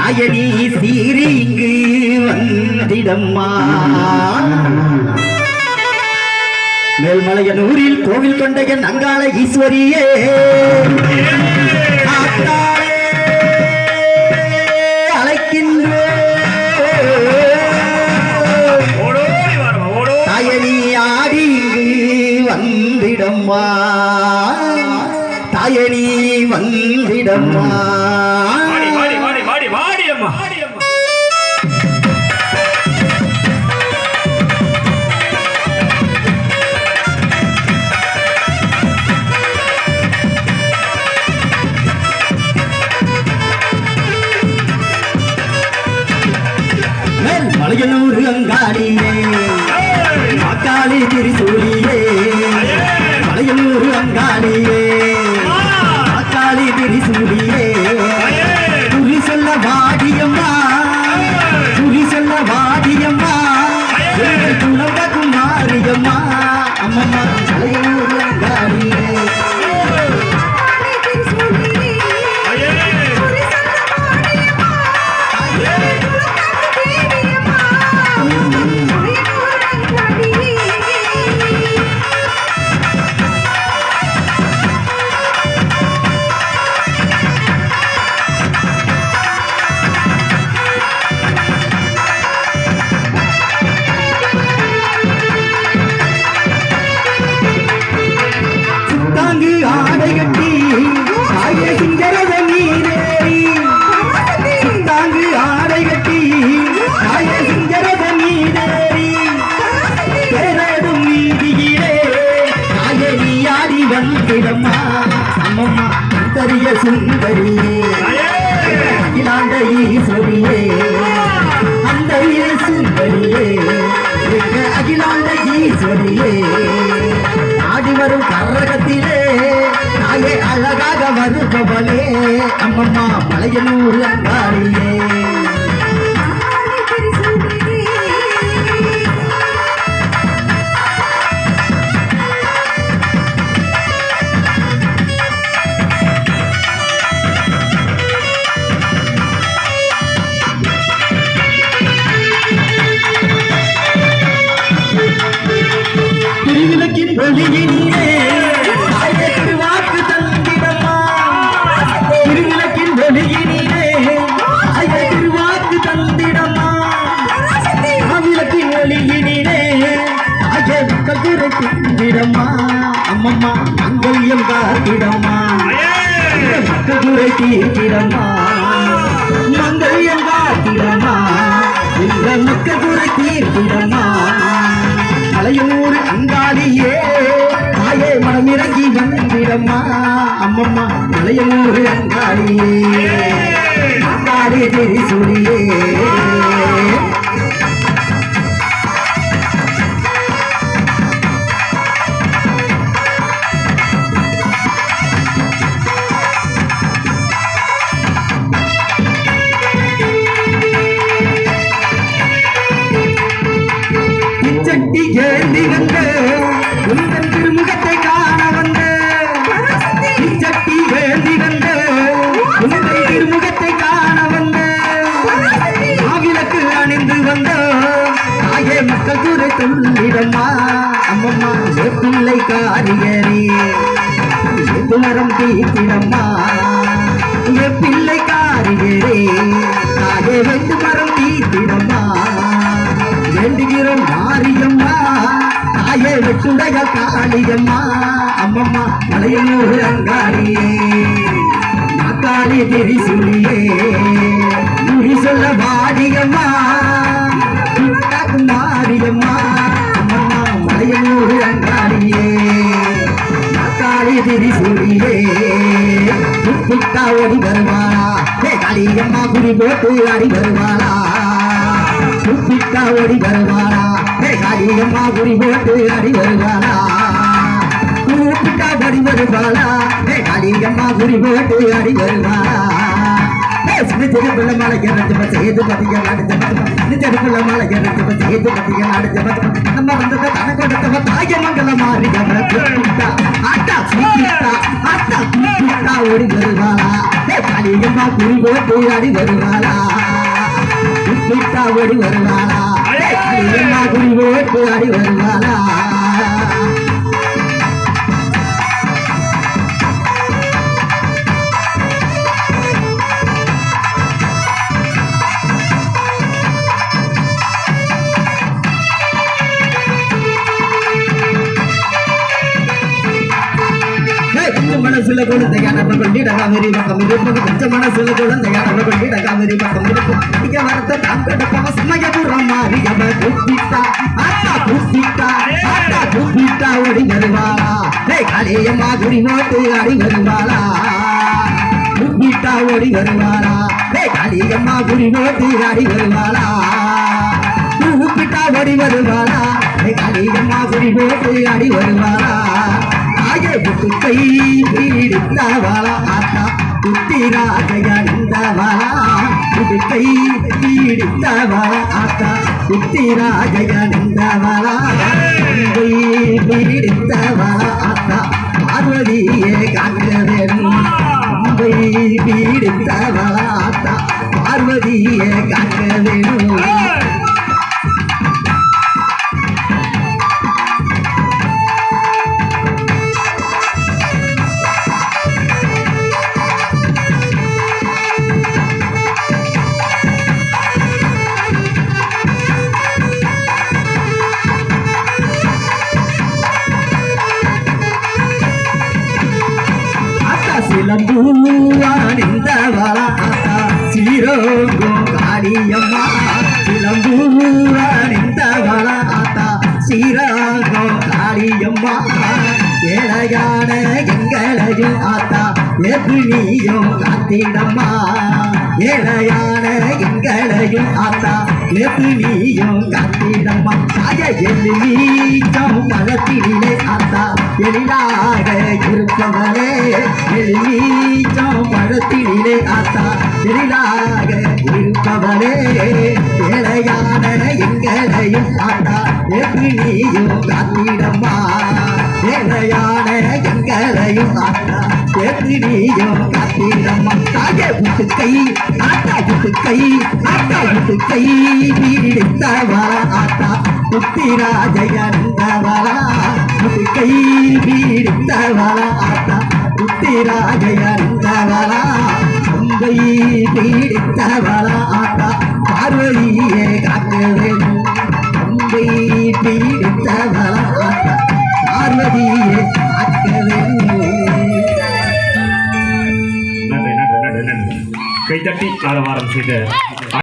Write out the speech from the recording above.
நாயனி சீரி இங்கு வந்திடம்மா. மேல்மலையனூரில் கோவில் கொண்ட என் அங்காள ஈஸ்வரியே. வந்திடம்மா. தாயனி வந்திடம்மா. மலையனூர் அங்காடியே ஏய்! மாக்காளி திரிசூலியே மலையனூர் அங்காடியே! மாக்காளி திரிசூலியே! குறி சொல்ல வாடியம்மா சுந்தரியே அகிலாண்ட ஈஸ்வரியே அந்த சுந்தரியே எங்க அகிலாண்ட ஈஸ்வரியே ஆடி வரும் கரகத்திலே நாயே அழகாக வருபவளே அம்மம்மா பழையனூர் அங்காளியே கதுரை தீர்த்திடம்மா மங்கல்யம் காத்திடம்மா இந்த முக்கதுரை தீர்த்திடம்மா மலையூர் அங்காடியே தாயே மனமிறங்கி வந்திடம்மா அம்மம்மா மலையூர் துள்ளிடம்மா அம்மம்மா பிள்ளை காரியரே மரம் தீத்திடம்மா பிள்ளை காரியரே தாயே வெண்டு மரம் தீத்திடம்மா வேண்டுகிறோம் மாரியம்மா. தாயே வெட்டுடைய காளியம்மா. அம்மம்மா மலையனூர் அங்காளியே. மாக்காளி திரிசுலியே. குறி சொல்ல புத்தா ஓடி வருவாளா? ஹே காளியம்மா குறி போட்டு ஆடி வருவாளா? கூப்பிட்டா ஓடி வருவாளா? ஹே காளியம்மா குறி போட்டு ஆடி வருவாளா? கூப்பிட்டா ஓடி வருவாளா? ஹே காளியம்மா குறி போட்டு ஆடி வருவாளா? ஹே சின்னத்திற்குள்ள மாலை கிரட்டு பஸ் ஏது பதிக நாடு சின்னத்திற்குள்ள மாலை கிரட்டு பஸ் ஏது பதிக நாடு நம்ம வந்தத தன தாய மங்கள மாறி குப்பிட்டா ஆட்டா குப்பிட்டா ஆட்டா குப்பிட்டா ஓடி வருவாளா. ஏ காளியம்மா குறி போட்டு ஆடி வருவாளா. குப்பிட்டா ஓடி வருவாளா. காளியம்மா குறி போட்டு ஆடி வருவாளா. கொஞ்சம் மனசுல குழந்தையா நம்ம கொண்டிட பக்கம் இருப்பது கொஞ்சம் மனசுல குழந்தையா நம்ம கொண்டிட காவிரி பக்கம் இருக்கும் இங்க வரத்த தான் கிடப்பவ சமயபுரம் மாறி அவ குப்பிட்டா ஆட்டா குப்பிட்டா ஆட்டா குப்பிட்டா ஓடி வருவாளா ஏய் காளியம்மா குடி மோட்டு ஆடி வருவாளா? குப்பிட்டா ஓடி வருவாளா? ஏய் காளியம்மா குடி மோட்டு ஆடி வருவாளா? கூப்பிட்டா ஓடி வருவாளா? ஏய் காளியம்மா குடி மோட்டு ஆடி வருவாளா? ஆய புத்துக்கை பீடித்தவளா ஆத்தா புத்திராஜயந்தவளா புதுக்கை பீடித்தவளா ஆத்தா புத்திராஜயந்தவளா அன்பை பீடித்தவளா ஆத்தா பார்வதியே காக்க வேணும் அன்பை பீடித்தவளா ஆத்தா பார்வதியே காக்க காளியம்மா சிலம்பூவானிந்தவளா ஆத்தா காளியம்மா ஏழையான எங்களையும் ஆத்தா எது நீயும் காத்திடம்மா. ஏழையான எங்களையும் ஆத்தா எது நீயும் காத்திடம்மா. சாய எல்லி நீச்சம் பழத்திலே ஆத்தா எழிலாக இருப்பவளே. எழிலீச்சம் பழத்திலே ஆத்தா எளிதாக இருப்பவனே ஏழையான எங்களையும் ஆத்தா எப்படி நீயும் காத்திடம்மா. ஏழையான எங்களையும் எப்படி நீயும் காத்திடம்மா தாய புட்டுக்கை ஆட்டா புட்டுக்கை ஆட்டா புட்டுக்கை பீடித்தவா ஆட்டா புத்திராஜயந்தவளா கை பீடித்தவளா ஆத்தா புத்திராஜயந்தவளா அம்பை பீடித்தவளா ஆத்தா பார்வதியே கட்டி நன்றி நன்றி செய்த